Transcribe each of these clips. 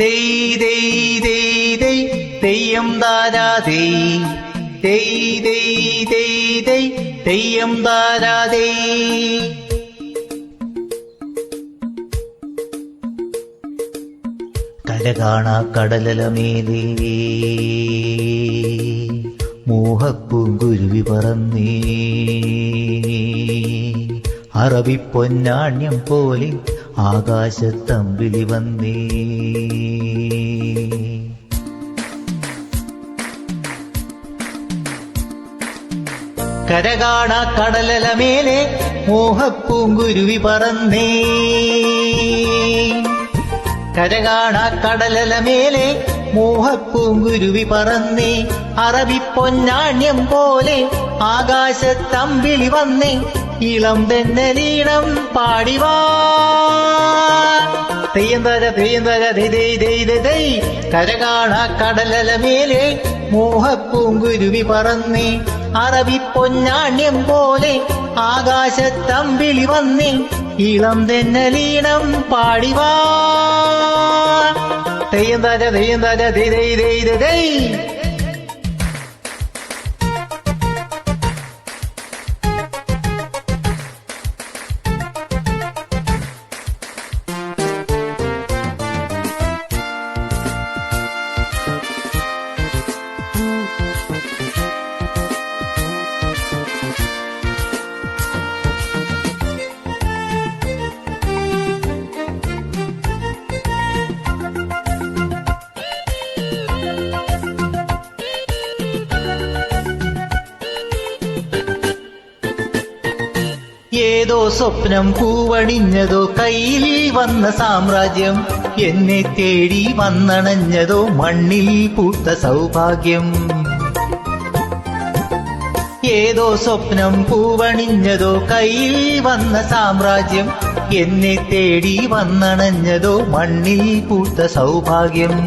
തെയ് തെയ് തെയ് തെയ് തെയ്യം താരാ തെയ്. തെയ് തെയ് തെയ് തെയ് തെയ്യം താരാ തെയ്. കര കാണാ കടലലമേലേ മോഹപ്പൂങ്കുരുവി പറന്നേ. അറബി പൊന്നാണ്യം പോലെ ആകാശത്തമ്പിളി വന്നേ. കരകാണ കടലല മേലെ മോഹപ്പൂങ്കുരുവി പറന്നേ. കരകാണ കടലലമേലെ മോഹപ്പൂങ്കുരുവി പറന്നേ. അറബി പൊന്നാണ്യം പോലെ ആകാശത്തമ്പിളി വന്നേ. ഇളം തെന്നലീണം പാടിവാ. തെയ്യം തര തെയ്യം തര ദൈ ദൈ കാണാ കടലല മേലെ മോഹപ്പൂങ്കുരുവി പറന്നേ. അറബി പൊന്നാണ്യം പോലെ ആകാശത്തമ്പിളി വന്നേ. ഇളം തെന്നലീണം പാടിവാ. തെയ്യം തര തെയ്യം തര ദൈ. സ്വപ്നം പൂവണിഞ്ഞതോ കയ്യിൽ വന്ന സാമ്രാജ്യം. എന്നെ തേടി വന്നണഞ്ഞതോ മണ്ണിൽ പൂത്ത സൗഭാഗ്യം. ഏതോ സ്വപ്നം പൂവണിഞ്ഞതോ കയ്യിൽ വന്ന സാമ്രാജ്യം. എന്നെ തേടി വന്നണഞ്ഞതോ മണ്ണിൽ പൂത്ത സൗഭാഗ്യം.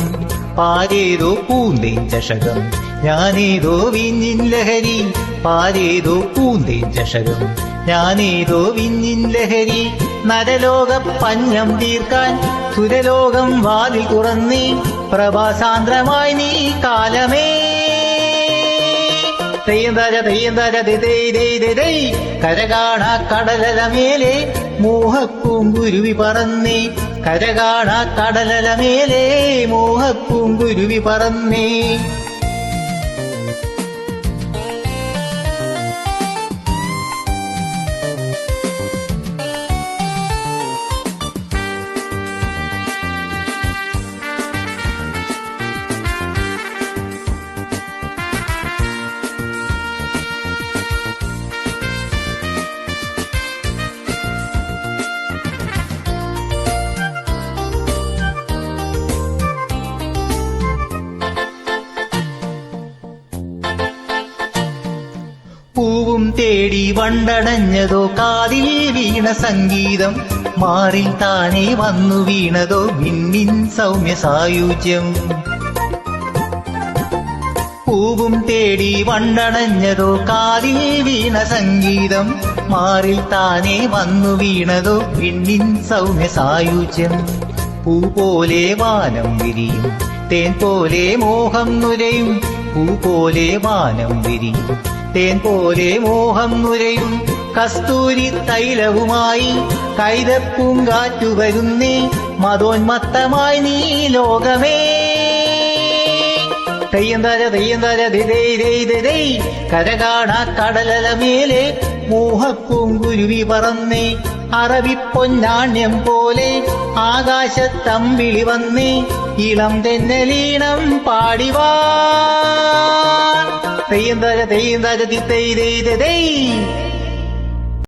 പാരേതോ പൂന്തേൻ ചഷകം ഞാനേതോ വിഞ്ഞിൻ ലഹരി. പാരേതോ പൂന്തേൻ ചഷകം ഞാനേതോ വിഞ്ഞിൻ ലഹരി നരലോക പഞ്ഞം തീർക്കാൻ സുരലോകം വാതിൽ തുറന്നേ പ്രഭാസാന്ദ്രമായി നീ കാലമേ. തെയ്യം തര തെയ്യം തര ദേ ദേ ദേ ദേ ദേ. കരകാണ കടലലമേലെ മോഹപ്പൂങ്കുരുവി പറന്നേ. കരകാണ കടലലമേലെ മോഹപ്പൂങ്കുരുവി പറന്നേ. തേടി വണ്ടടഞ്ഞതോ കാതിൽ വീണ സംഗീതം. മാറിൽ താനെ വന്നു വീണതോ മിന്നിൻ സൗമ്യ സായുജ്യം. പൂവും തേടി വണ്ടണഞ്ഞതോ കാതിൽ വീണ സംഗീതം. മാറിൽ താനെ വന്നു വീണതോ പിന്നിൻ സൗമ്യ സായുജ്യം. പൂ പോലെ വാനം വിരിയും തേൻ പോലെ മോഹം നുരയും. പൂ പോലെ വാനം വിരിയും തേൻ പോലെ മോഹം നുരയും. കസ്തൂരി തൈലവുമായി കൈതപ്പൂങ്കാറ്റു വരുന്നേ. മതോന്മത്തമായി നീ ലോകമേ. തെയ്യം തര തെയ്യം തര ദേ കരകാണ കടലലമേലെ മോഹപ്പൂങ്കുരുവി പറന്നേ. അറവിപ്പൊന്നാണ്യം പൊന്നാണ്യം പോലെ ആകാശത്തമ്പിളി വന്നേ. ഇളം തെന്നലീണം പാടിവാ. തെയ്യം തര തെയ്യം തര ദി തൈ ദേ ദേ ദേ